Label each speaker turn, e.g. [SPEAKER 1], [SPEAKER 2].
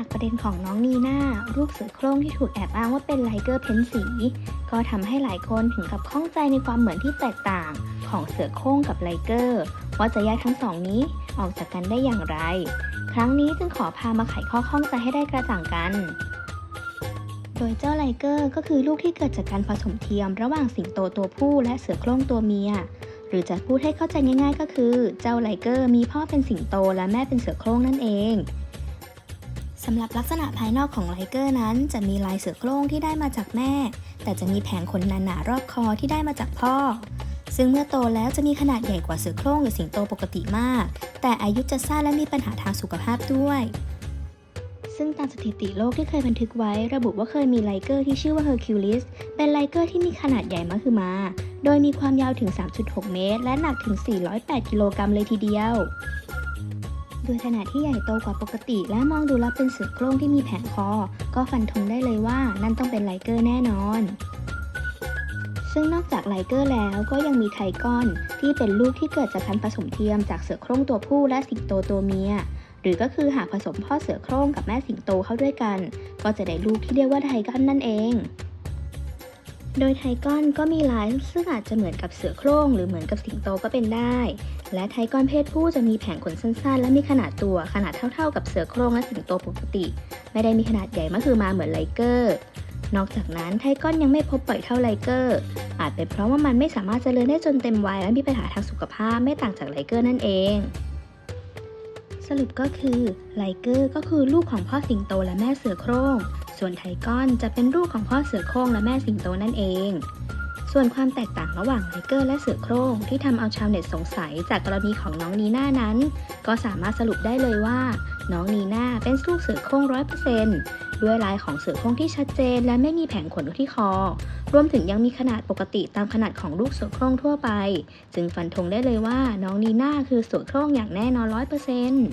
[SPEAKER 1] จากประเด็นของน้องนีน่าลูกเสือโคร่งที่ถูกแอบอ้างว่าเป็นไลเกอร์เพ้นสี ก็ทำให้หลายคนถึงกับข้องใจในความเหมือนที่แตกต่างของเสือโคร่งกับไลเกอร์ ว่าจะแยกทั้งสองนี้ออกจากกันได้อย่างไร ครั้งนี้จึงขอพามาไขข้อข้องใจให้ได้กระจ่างกัน โดยเจ้าไลเกอร์ก็คือลูกที่เกิดจากการผสมเทียมระหว่างสิงโตตัวผู้และเสือโคร่งตัวเมียหรือจะพูดให้เข้าใจง่าย ๆ ก็คือ เจ้าไลเกอร์มีพ่อเป็นสิงโตและแม่เป็นเสือโคร่งนั่นเองำหรับลักษณะภายนอกของไลเกอร์นั้น จะมีลายเสือโคร่งที่ได้มาจากแม่ แต่จะมีแผงขนหนาๆรอบคอที่ได้มาจากพ่อ ซึ่งเมื่อโตแล้วจะมีขนาดใหญ่กว่าเสือโคร่งหรือสิงโตปกติมาก แต่อายุจะสั้นและมีปัญหาทางสุขภาพด้วย ซึ่งตามสถิติโลกที่เคยบันทึกไว้ระบุว่าเคยมีไลเกอร์ที่ชื่อว่าเฮอร์คิวลิสเป็นไลเกอร์ที่มีขนาดใหญ่มากคือมา โดยมีความยาวถึง 3.6 เมตร และหนักถึง 408 กิโลกรัมเลยทีเดียว โดยขนาดที่ใหญ่โตกว่าปกติ และมองดูแล้วเป็นเสือโคร่งที่มีแผงคอ ก็ฟันธงได้เลยว่านั่นต้องเป็นไลเกอร์แน่นอน ซึ่งนอกจากไลเกอร์แล้วก็ยังมีไทกอนที่เป็นลูกที่เกิดจากการผสมเทียมจากเสือโคร่งตัวผู้และสิงโตตัวเมีย หรือก็คือหากผสมพ่อเสือโคร่งกับแม่สิงโตเข้าด้วยกัน ก็จะได้ลูกที่เรียกว่าไทกอนนั่นเอง โดยไทกอนก็มีลายซึ่งอาจจะเหมือนกับเสือโคร่งหรือเหมือนกับสิงโตก็เป็นได้ และไทกอนเพศผู้จะมีแผงขนสั้นๆ และมีขนาดตัวขนาดเท่าๆ กับเสือโคร่งและสิงโตปกติ ไม่ได้มีขนาดใหญ่มากคือมาเหมือนไลเกอร์ นอกจากนั้นไทกอนยังไม่พบบ่อยเท่าไลเกอร์ อาจเป็นเพราะว่ามันไม่สามารถเจริญได้จนเต็มวัยและมีปัญหาทางสุขภาพไม่ต่างจากไลเกอร์นั่นเองสรุปก็คือไลเกอร์ก็คือลูกของพ่อสิงโตและแม่เสือโคร่ง ส่วนไทกอนจะเป็นลูกของพ่อเสือโคร่งและแม่สิงโตนั่นเอง ส่วนความแตกต่างระหว่างไลเกอร์และเสือโคร่งที่ทำเอาชาวเน็ตสงสัยจากกรณีของน้องนีน่านั้น ก็สามารถสรุปได้เลยว่า น้องนีน่าเป็นลูกเสือโคร่งร้อยเปอร์เซนต์ด้วยลายของเสือโคร่งที่ชัดเจน และไม่มีแผงขนที่คอ รวมถึงยังมีขนาดปกติตามขนาดของลูกเสือโคร่งทั่วไป จึงฟันธงได้เลยว่าน้องนีน่าคือเสือโคร่งอย่างแน่นอนร้อยเปอร์เซนต์